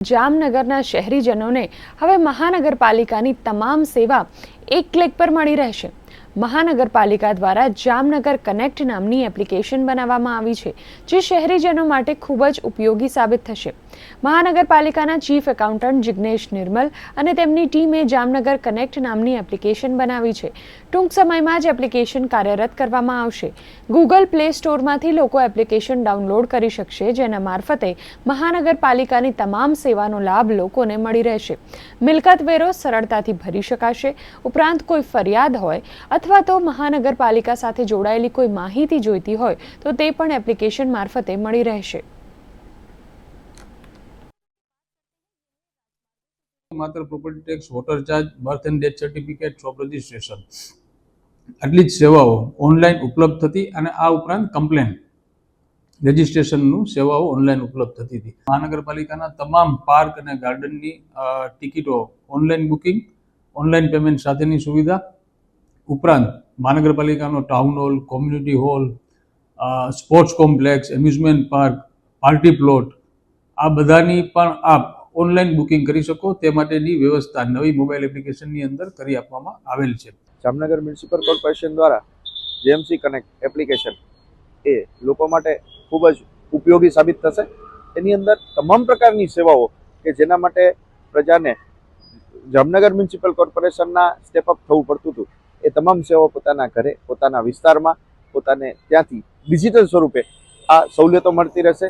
જામનગરના શહેરીજનોને હવે મહાનગરપાલિકાની તમામ સેવા એક ક્લિક પર મળી રહેશે. મહાનગરપાલિકા દ્વારા જામનગર કનેક્ટ નામની એપ્લિકેશન બનાવવામાં આવી છે, જે શહેરીજનો માટે ખૂબ જ ઉપયોગી સાબિત થશે. મહાનગરપાલિકાના ચીફ એકાઉન્ટન્ટ જિગ્નેશ નિર્મલ અને તેમની ટીમે જામનગર કનેક્ટ નામની એપ્લિકેશન બનાવી છે. ટૂંક સમયમાં જ એપ્લિકેશન કાર્યરત કરવામાં આવશે. ગૂગલ પ્લે સ્ટોરમાંથી લોકો એપ્લિકેશન ડાઉનલોડ કરી શકશે, જેના મારફતે મહાનગરપાલિકાની તમામ સેવાનો લાભ લોકોને મળી રહેશે. મિલકત વેરો સરળતાથી ભરી શકાશે. ઉપરાંત કોઈ ફરિયાદ હોય અથવા તો મહાનગરપાલિકા સાથે જોડાયેલી કોઈ માહિતી જોઈતી હોય, તો તે પણ એપ્લિકેશન મારફતે મળી રહેશે. માત્ર property tax water charge birth and death certificate shop registration આટલી જ સેવાઓ ઓનલાઈન ઉપલબ્ધ થતી અને આ ઉપરાંત કમ્પ્લેન રજિસ્ટ્રેશનનું સેવાઓ ઓનલાઈન ઉપલબ્ધ થતી હતી. મહાનગરપાલિકાના તમામ પાર્ક અને ગાર્ડનની ટિકિટો ઓનલાઈન બુકિંગ ઓનલાઈન પેમેન્ટ સાથેની સુવિધા. ઉપરાંત મહાનગરપાલિકાનો town hall, community hall sports complex, amusement park, party plot, આ બધાની પણ આપ ઓનલાઈન બુકિંગ કરી શકો. તે માટેની વ્યવસ્થા નવી મોબાઈલ એપ્લિકેશનની અંદર કરી આપવામાં આવેલ છે. જામનગર મ્યુનિસિપલ કોર્પોરેશન દ્વારા જેએમસી કનેક્ટ એપ્લિકેશન એ લોકો માટે ખૂબ જ ઉપયોગી સાબિત થશે. એની અંદર તમામ પ્રકારની સેવાઓ કે જેના માટે પ્રજાને જામનગર મ્યુનિસિપલ કોર્પોરેશનના સ્ટેપઅપ થવું પડતું હતું. એ તમામ સેવાઓ પોતાના ઘરે, પોતાના વિસ્તારમાં, પોતાને ત્યાંથી ડિજિટલ સ્વરૂપે આ સવલતો મળતી રહેશે.